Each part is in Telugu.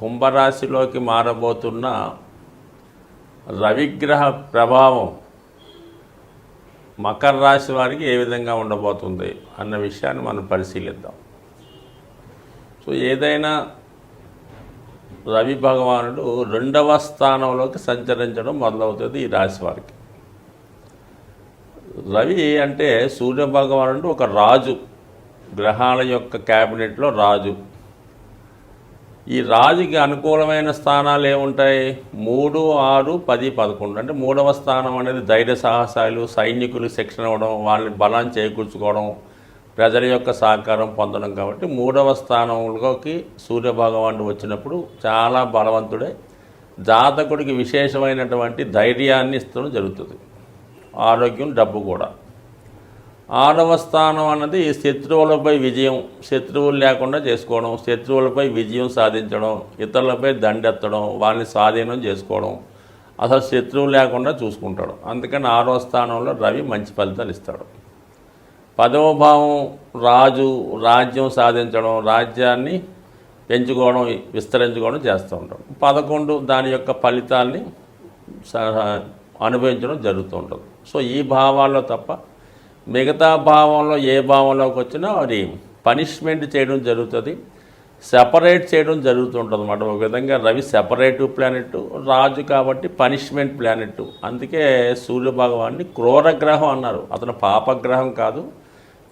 కుంభరాశిలోకి మారబోతున్న రవిగ్రహ ప్రభావం మకర రాశి వారికి ఏ విధంగా ఉండబోతుంది అన్న విషయాన్ని మనం పరిశీలిద్దాం. సో ఏదైనా రవి భగవానుడు రెండవ స్థానంలోకి సంచరించడం మొదలవుతుంది ఈ రాశి వారికి. రవి అంటే సూర్య భగవానుడు ఒక రాజు గ్రహాల యొక్క క్యాబినెట్లో రాజు. ఈ రాజుకి అనుకూలమైన స్థానాలు ఏముంటాయి? మూడు ఆరు పది పదకొండు. అంటే మూడవ స్థానం అనేది ధైర్య సాహసాలు సైనికులు శిక్షణ ఇవ్వడం వాళ్ళని బలం చేకూర్చుకోవడం ప్రజల యొక్క సహకారం పొందడం కాబట్టి మూడవ స్థానంలోకి సూర్యభగవానుడు వచ్చినప్పుడు చాలా బలవంతుడే. జాతకుడికి విశేషమైనటువంటి ధైర్యాన్ని ఇస్తడం జరుగుతుంది. ఆరోగ్యం డబ్బు కూడా. ఆరవ స్థానం అన్నది శత్రువులపై విజయం శత్రువులు లేకుండా చేసుకోవడం శత్రువులపై విజయం సాధించడం ఇతరులపై దండెత్తడం వాళ్ళని స్వాధీనం చేసుకోవడం అసలు శత్రువు లేకుండా చూసుకుంటాడు. అందుకని ఆరవ స్థానంలో రవి మంచి ఫలితాలు ఇస్తాడు. పదవ భావం రాజు రాజ్యం సాధించడం రాజ్యాన్ని పెంచుకోవడం విస్తరించుకోవడం చేస్తూ ఉంటాడు. పదకొండు దాని యొక్క ఫలితాల్ని అనుభవించడం జరుగుతూ ఉంటుంది. సో ఈ భావాల్లో తప్ప మిగతా భావంలో ఏ భావంలోకి వచ్చినా అది పనిష్మెంట్ చేయడం జరుగుతుంది సెపరేట్ చేయడం జరుగుతుంటుంది అన్నమాట ఒక విధంగా రవి సెపరేటివ్ ప్లానెట్ రాజు కాబట్టి పనిష్మెంట్ ప్లానెట్ అందుకే సూర్య భగవాన్ని క్రూరగ్రహం అన్నారు. అతను పాపగ్రహం కాదు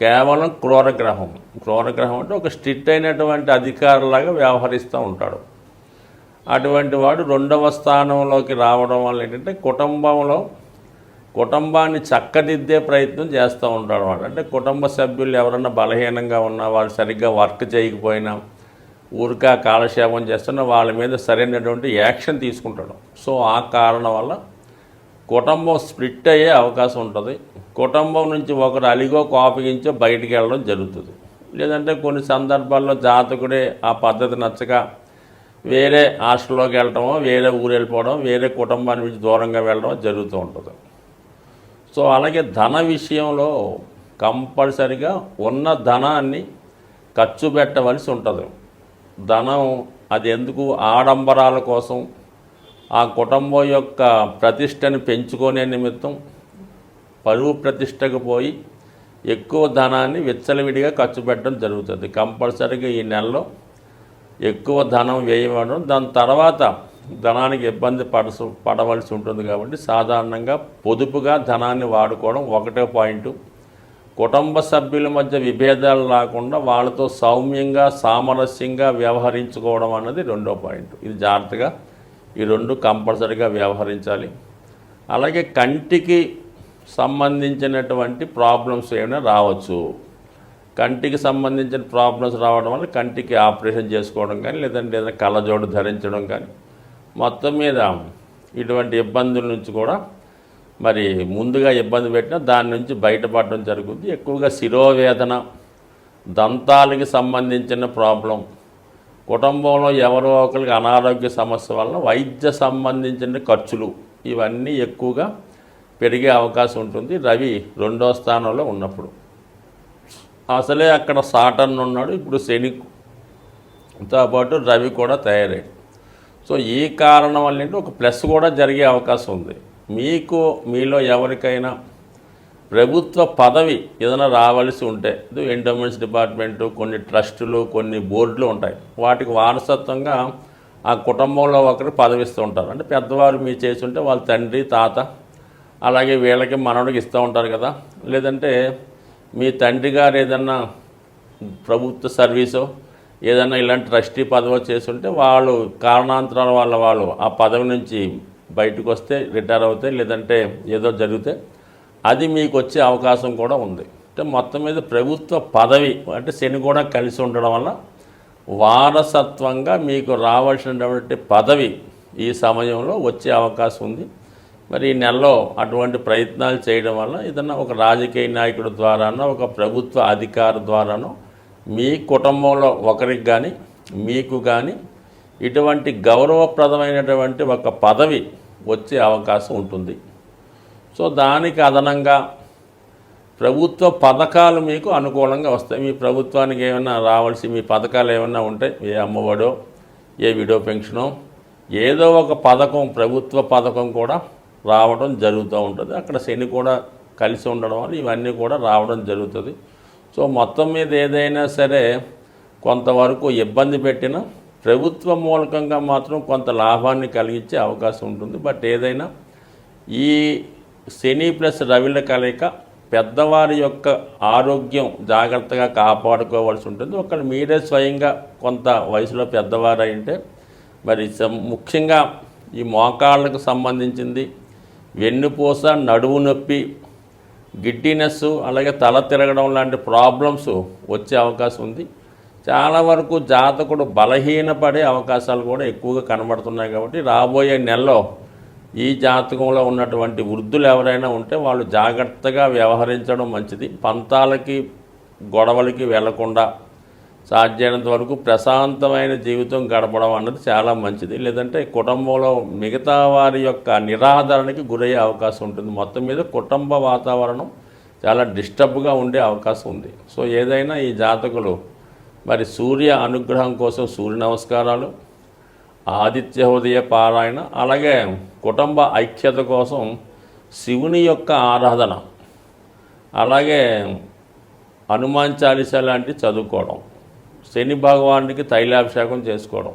కేవలం క్రూరగ్రహం. క్రూరగ్రహం అంటే ఒక స్ట్రిక్ట్ అయినటువంటి అధికారులాగా వ్యవహరిస్తూ ఉంటాడు. అటువంటి వాడు రెండవ స్థానంలోకి రావడం వల్ల ఏంటంటే కుటుంబంలో కుటుంబాన్ని చక్కదిద్దే ప్రయత్నం చేస్తూ ఉంటాడు అనమాట అంటే కుటుంబ సభ్యులు ఎవరన్నా బలహీనంగా ఉన్నా వాళ్ళు సరిగ్గా వర్క్ చేయకపోయినా ఊరికా కాలక్షేపం చేస్తున్నా వాళ్ళ మీద సరైనటువంటి యాక్షన్ తీసుకుంటాడు. సో ఆ కారణం వల్ల కుటుంబం స్ప్లిట్ అయ్యే అవకాశం ఉంటుంది. కుటుంబం నుంచి ఒకరు అలిగో కోపగించో బయటికి వెళ్ళడం జరుగుతుంది. లేదంటే కొన్ని సందర్భాల్లో జాతకుడే ఆ పద్ధతి నచ్చక వేరే హాస్టల్లోకి వెళ్ళటమో వేరే ఊరు వెళ్ళిపోవడం వేరే కుటుంబాన్ని నుంచి దూరంగా వెళ్ళడం జరుగుతూ ఉంటుంది. సో అలాగే ధన విషయంలో కంపల్సరిగా ఉన్న ధనాన్ని ఖర్చు పెట్టవలసి ఉంటుంది. ధనం అది ఎందుకు ఆడంబరాల కోసం? ఆ కుటుంబం యొక్క ప్రతిష్టని పెంచుకునే నిమిత్తం పరువు ప్రతిష్టకు పోయి ఎక్కువ ధనాన్ని విచ్చలవిడిగా ఖర్చు పెట్టడం జరుగుతుంది. కంపల్సరీగా ఈ నెలలో ఎక్కువ ధనం వేయడం దాని తర్వాత ధనానికి ఇబ్బంది పడ పడవలసి ఉంటుంది కాబట్టి సాధారణంగా పొదుపుగా ధనాన్ని వాడుకోవడం ఒకటే పాయింట్. కుటుంబ సభ్యుల మధ్య విభేదాలు రాకుండా వాళ్ళతో సౌమ్యంగా సామరస్యంగా వ్యవహరించుకోవడం అన్నది రెండో పాయింట్. ఇది జాగ్రత్తగా ఈ రెండు కంపల్సరీగా వ్యవహరించాలి. అలాగే కంటికి సంబంధించినటువంటి ప్రాబ్లమ్స్ ఏమైనా రావచ్చు. కంటికి సంబంధించిన ప్రాబ్లమ్స్ రావడం వల్ల కంటికి ఆపరేషన్ చేసుకోవడం కానీ లేదంటే ఏదైనా కళ్ళజోడు ధరించడం కానీ మొత్తం మీద ఇటువంటి ఇబ్బందుల నుంచి కూడా మరి ముందుగా ఇబ్బంది పెట్టినా దాని నుంచి బయటపడడం జరుగుతుంది. ఎక్కువగా శిరోవేదన దంతాలకి సంబంధించిన ప్రాబ్లం కుటుంబంలో ఎవరో ఒకరికి అనారోగ్య సమస్య వలన వైద్య సంబంధించిన ఖర్చులు ఇవన్నీ ఎక్కువగా పెరిగే అవకాశం ఉంటుంది. రవి రెండో స్థానంలో ఉన్నప్పుడు అసలే అక్కడ సాటన్ ఉన్నాడు. ఇప్పుడు శనితో పాటు రవి కూడా తయారయ్యాడు. సో ఈ కారణం వల్ల ఒక ప్లస్ కూడా జరిగే అవకాశం ఉంది. మీకు మీలో ఎవరికైనా ప్రభుత్వ పదవి ఏదైనా రావాల్సి ఉంటే ఎండోమెంట్స్ డిపార్ట్మెంటు కొన్ని ట్రస్టులు కొన్ని బోర్డులు ఉంటాయి. వాటికి వారసత్వంగా ఆ కుటుంబంలో ఒకరు పదవిస్తూ ఉంటారు. అంటే పెద్దవారు మీ చేసి ఉంటే వాళ్ళ తండ్రి తాత అలాగే వీళ్ళకి మనవడికి ఇస్తూ ఉంటారు కదా. లేదంటే మీ తండ్రి గారు ఏదన్నా ప్రభుత్వ సర్వీసో ఏదన్నా ఇలాంటి ట్రస్టీ పదవి చేస్తుంటే వాళ్ళు కారణాంతరాల వల్ల వాళ్ళు ఆ పదవి నుంచి బయటకు వస్తే రిటైర్ అవుతాయి లేదంటే ఏదో జరిగితే అది మీకు వచ్చే అవకాశం కూడా ఉంది. అంటే మొత్తం మీద ప్రభుత్వ పదవి అంటే శని కూడా కలిసి ఉండడం వల్ల వారసత్వంగా మీకు రావాల్సినటువంటి పదవి ఈ సమయంలో వచ్చే అవకాశం ఉంది. మరి ఈ నెలలో అటువంటి ప్రయత్నాలు చేయడం వల్ల ఏదన్నా ఒక రాజకీయ నాయకుడి ద్వారానో ఒక ప్రభుత్వ అధికారి ద్వారానో మీ కుటుంబంలో ఒకరికి కానీ మీకు కానీ ఇటువంటి గౌరవప్రదమైనటువంటి ఒక పదవి వచ్చే అవకాశం ఉంటుంది. సో దానికి అదనంగా ప్రభుత్వ పథకాలు మీకు అనుకూలంగా వస్తాయి. మీ ప్రభుత్వానికి ఏమైనా రావాల్సి మీ పథకాలు ఏమైనా ఉంటే ఏ అమ్మఒడో ఏ విడో పెన్షనో ఏదో ఒక పథకం ప్రభుత్వ పథకం కూడా రావడం జరుగుతూ ఉంటుంది. అక్కడ శని కూడా కలిసి ఉండడం వల్ల ఇవన్నీ కూడా రావడం జరుగుతుంది. సో మొత్తం మీద ఏదైనా సరే కొంతవరకు ఇబ్బంది పెట్టినా ప్రభుత్వ మూలకంగా మాత్రం కొంత లాభాన్ని కలిగించే అవకాశం ఉంటుంది. బట్ ఏదైనా ఈ శని ప్లస్ రవిల కలయిక పెద్దవారి యొక్క ఆరోగ్యం జాగ్రత్తగా కాపాడుకోవాల్సి ఉంటుంది. ఒకళ్ళు మీరే స్వయంగా కొంత వయసులో పెద్దవారు అయింటే మరి సం- ముఖ్యంగా ఈ మోకాళ్ళకు సంబంధించింది వెన్నుపూస నడువు నొప్పి గిడ్డినెస్ అలాగే తల తిరగడం లాంటి ప్రాబ్లమ్స్ వచ్చే అవకాశం ఉంది. చాలా వరకు జాతకుడు బలహీనపడే అవకాశాలు కూడా ఎక్కువగా కనబడుతున్నాయి కాబట్టి రాబోయే నెలలో ఈ జాతకంలో ఉన్నటువంటి వృద్ధులు ఎవరైనా ఉంటే వాళ్ళు జాగ్రత్తగా వ్యవహరించడం మంచిది. పంతాలకి గొడవలకి వెళ్ళకుండా సాధ్యమైనంత వరకు ప్రశాంతమైన జీవితం గడపడం అన్నది చాలా మంచిది. లేదంటే కుటుంబంలో మిగతా వారి యొక్క నిరాదరణకి గురయ్యే అవకాశం ఉంటుంది. మొత్తం మీద కుటుంబ వాతావరణం చాలా డిస్టర్బ్గా ఉండే అవకాశం ఉంది. సో ఏదైనా ఈ జాతకులు మరి సూర్య అనుగ్రహం కోసం సూర్య నమస్కారాలు ఆదిత్య హృదయ పారాయణ అలాగే కుటుంబ ఐక్యత కోసం శివుని యొక్క ఆరాధన అలాగే హనుమాన్ చాలీస లాంటివి చదువుకోవడం శని భగవానుడికి తైలాభిషేకం చేసుకోవడం.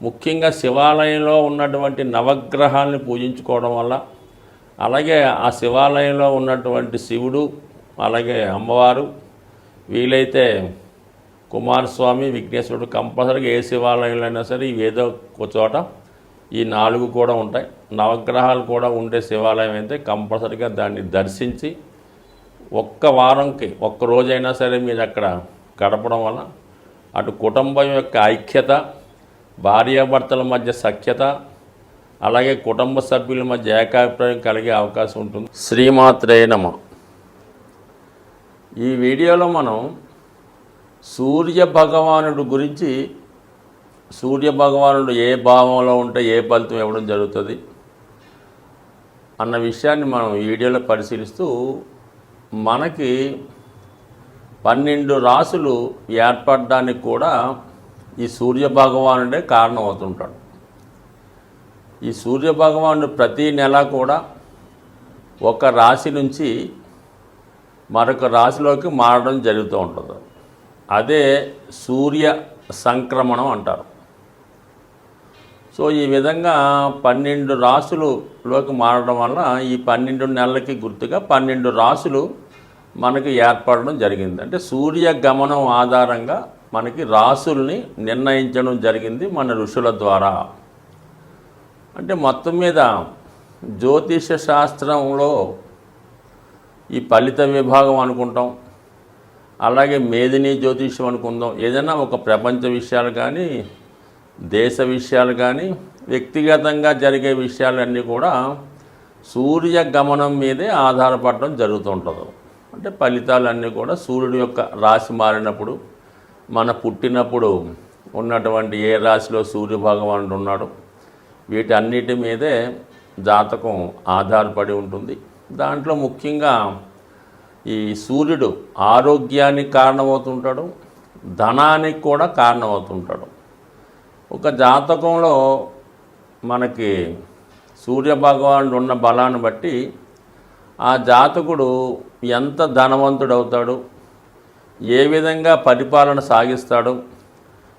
ముఖ్యంగా శివాలయంలో ఉన్నటువంటి నవగ్రహాల్ని పూజించుకోవడం వల్ల అలాగే ఆ శివాలయంలో ఉన్నటువంటి శివుడు అలాగే అమ్మవారు వీలైతే కుమారస్వామి విఘ్నేశ్వరుడు కంపల్సరీగా ఏ శివాలయంలో అయినా సరే ఇవి ఏదో ఒక చోట ఈ నాలుగు కూడా ఉంటాయి. నవగ్రహాలు కూడా ఉండే శివాలయం అయితే కంపల్సరీగా దాన్ని దర్శించి ఒక్క వారంకి ఒక్క రోజైనా సరే మీరు అక్కడ గడపడం వల్ల అటు కుటుంబం యొక్క ఐక్యత భార్యాభర్తల మధ్య సఖ్యత అలాగే కుటుంబ సభ్యుల మధ్య ఏకాభిప్రాయం కలిగే అవకాశం ఉంటుంది. శ్రీమాత్రే నమ. ఈ వీడియోలో మనం సూర్య భగవానుడు గురించి సూర్య భగవానుడు ఏ భావంలో ఉంటే ఏ ఫలితం ఇవ్వడం జరుగుతుంది అన్న విషయాన్ని మనం ఈ వీడియోలో పరిశీలిస్తూ మనకి పన్నెండు రాసులు ఏర్పడడానికి కూడా ఈ సూర్య భగవానుడే కారణం అవుతుంటాడు ఈ సూర్య భగవానుడు ప్రతి నెల కూడా ఒక రాశి నుంచి మరొక రాశిలోకి మారడం జరుగుతూ ఉంటుంది. అదే సూర్య సంక్రమణం అంటారు. సో ఈ విధంగా పన్నెండు రాసులులోకి మారడం వల్ల ఈ పన్నెండు నెలలకి గుర్తుగా పన్నెండు రాసులు మనకి ఏర్పడడం జరిగింది. అంటే సూర్య గమనం ఆధారంగా మనకి రాసుల్ని నిర్ణయించడం జరిగింది మన ఋషుల ద్వారా. అంటే మొత్తం మీద జ్యోతిష శాస్త్రంలో ఈ ఫలిత విభాగం అనుకుంటాం. అలాగే మేదిని జ్యోతిష్యం అనుకుందాం. ఏదైనా ఒక ప్రపంచ విషయాలు కానీ దేశ విషయాలు కానీ వ్యక్తిగతంగా జరిగే విషయాలన్నీ కూడా సూర్య గమనం మీదే ఆధారపడడం జరుగుతుంటుంది. అంటే ఫలితాలన్నీ కూడా సూర్యుడి యొక్క రాశి మారినప్పుడు మన పుట్టినప్పుడు ఉన్నటువంటి ఏ రాశిలో సూర్య భగవానుడు ఉన్నాడు వీటన్నిటి మీదే జాతకం ఆధారపడి ఉంటుంది. దాంట్లో ముఖ్యంగా ఈ సూర్యుడు ఆరోగ్యానికి కారణమవుతుంటాడు ధనానికి కూడా కారణమవుతుంటాడు. ఒక జాతకంలో మనకి సూర్య భగవానుడు ఉన్న బలాన్ని బట్టి ఆ జాతకుడు ఎంత ధనవంతుడవుతాడు? ఏ విధంగా పరిపాలన సాగిస్తాడు?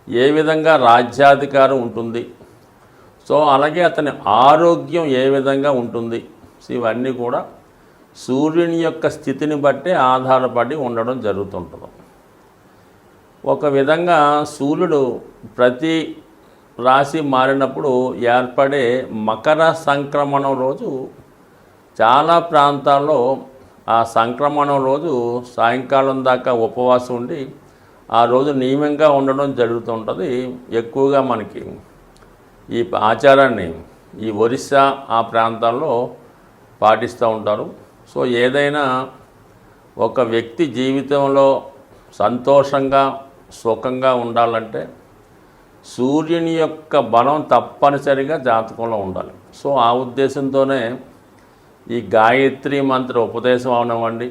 ఏ విధంగా రాజ్యాధికారం ఉంటుంది? సో అలాగే అతని ఆరోగ్యం ఏ విధంగా ఉంటుంది? సో ఇవన్నీ కూడా సూర్యుని యొక్క స్థితిని బట్టే ఆధారపడి ఉండడం జరుగుతుంటుంది. ఒక విధంగా సూర్యుడు ప్రతి రాశి మారినప్పుడు ఏర్పడే మకర సంక్రమణం రోజు చాలా ప్రాంతాల్లో ఆ సంక్రమణం రోజు సాయంకాలం దాకా ఉపవాసం ఉండి ఆ రోజు నియమంగా ఉండడం జరుగుతుంటుంది ఎక్కువగా మనకి. ఈ ఆచారాన్ని ఈ ఒరిస్సా ఆ ప్రాంతాల్లో పాటిస్తూ ఉంటారు. సో ఏదైనా ఒక వ్యక్తి జీవితంలో సంతోషంగా సుఖంగా ఉండాలంటే సూర్యుని యొక్క బలం తప్పనిసరిగా జాతకంలో ఉండాలి. సో ఆ ఉద్దేశంతోనే ఈ గాయత్రి మంత్ర ఉపదేశం అవనివ్వండి.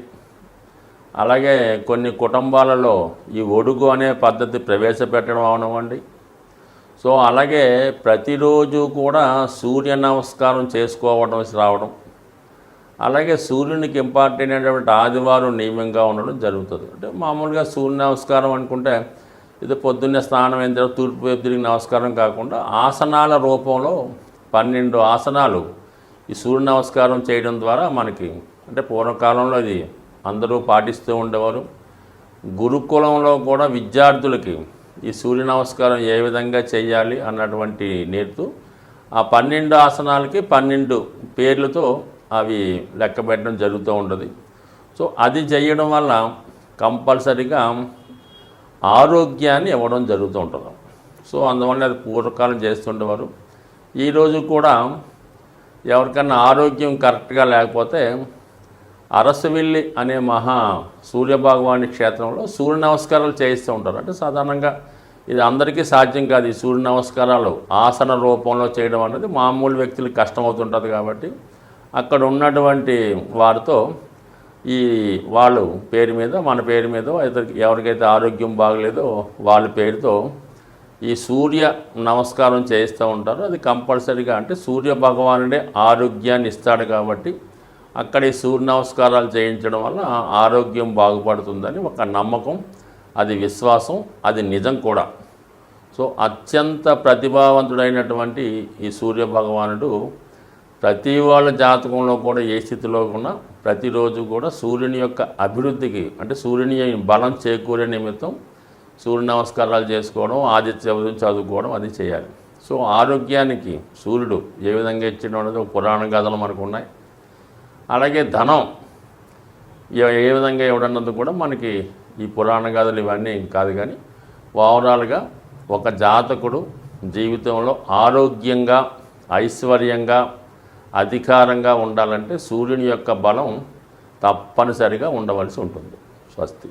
అలాగే కొన్ని కుటుంబాలలో ఈ ఒడుగు అనే పద్ధతి ప్రవేశపెట్టడం అవనివ్వండి. సో అలాగే ప్రతిరోజు కూడా సూర్య నమస్కారం చేసుకోవడం రావడం. అలాగే సూర్యునికి ఇంపార్టెంట్ అయినటువంటి ఆదివారం నియమంగా ఉండడం జరుగుతుంది. అంటే మామూలుగా సూర్య నమస్కారం అనుకుంటే ఇది పొద్దున్నే స్నానం అయిన తర్వాత తూర్పు వైపు తిరిగి నమస్కారం కాకుండా ఆసనాల రూపంలో పన్నెండు ఆసనాలు ఈ సూర్య నమస్కారం చేయడం ద్వారా మనకి అంటే పూర్వకాలంలో ఇది అందరూ పాటిస్తూ ఉండేవారు. గురుకులంలో కూడా విద్యార్థులకి ఈ సూర్య నమస్కారం ఏ విధంగా చేయాలి అన్నటువంటి నేర్తూ ఆ పన్నెండు ఆసనాలకి పన్నెండు పేర్లతో అవి లెక్క పెట్టడం జరుగుతూ ఉంటుంది సో అది చేయడం వల్ల కంపల్సరిగా ఆరోగ్యాన్ని ఇవ్వడం జరుగుతూ ఉంటుంది. సో అందువల్ల అది పూర్వకాలం చేస్తుండేవారు. ఈరోజు కూడా ఎవరికన్నా ఆరోగ్యం కరెక్ట్గా లేకపోతే అరసవిల్లి అనే మహా సూర్యభగవాని క్షేత్రంలో సూర్య నమస్కారాలు చేయిస్తూ ఉంటారు. అంటే సాధారణంగా ఇది అందరికీ సాధ్యం కాదు ఈ సూర్య నమస్కారాలు. ఆసన రూపంలో చేయడం అనేది మామూలు వ్యక్తులకు కష్టమవుతుంటుంది కాబట్టి అక్కడ ఉన్నటువంటి వారితో ఈ వాళ్ళు పేరు మీద మన పేరు మీద ఎవరికైతే ఆరోగ్యం బాగలేదో వాళ్ళ పేరుతో ఈ సూర్య నమస్కారం చేయిస్తూ ఉంటారు. అది కంపల్సరీగా అంటే సూర్య భగవానుడే ఆరోగ్యాన్ని ఇస్తాడు కాబట్టి అక్కడ ఈ సూర్య నమస్కారాలు చేయించడం వల్ల ఆరోగ్యం బాగుపడుతుందని ఒక నమ్మకం అది విశ్వాసం అది నిజం కూడా. సో అత్యంత ప్రతిభావంతుడైనటువంటి ఈ సూర్య భగవానుడు ప్రతి వాళ్ళ జాతకంలో కూడా ఏ స్థితిలో కూడా ప్రతిరోజు కూడా సూర్యుని యొక్క అభివృద్ధికి అంటే సూర్యుని బలం చేకూరే నిమిత్తం సూర్య నమస్కారాలు చేసుకోవడం ఆదిత్య చదువుకోవడం అది చేయాలి. సో ఆరోగ్యానికి సూర్యుడు ఏ విధంగా ఇచ్చిన అనేది ఒక పురాణ గాథలు మనకు ఉన్నాయి. అలాగే ధనం ఏ- ఏ విధంగా ఇవ్వడన్నది కూడా మనకి ఈ పురాణ గాథలు ఇవన్నీ కాదు కానీ ఓవరాల్గా ఒక జాతకుడు జీవితంలో ఆరోగ్యంగా ఐశ్వర్యంగా అధికారంగా ఉండాలంటే సూర్యుని యొక్క బలం తప్పనిసరిగా ఉండవలసి ఉంటుంది. స్వస్తి.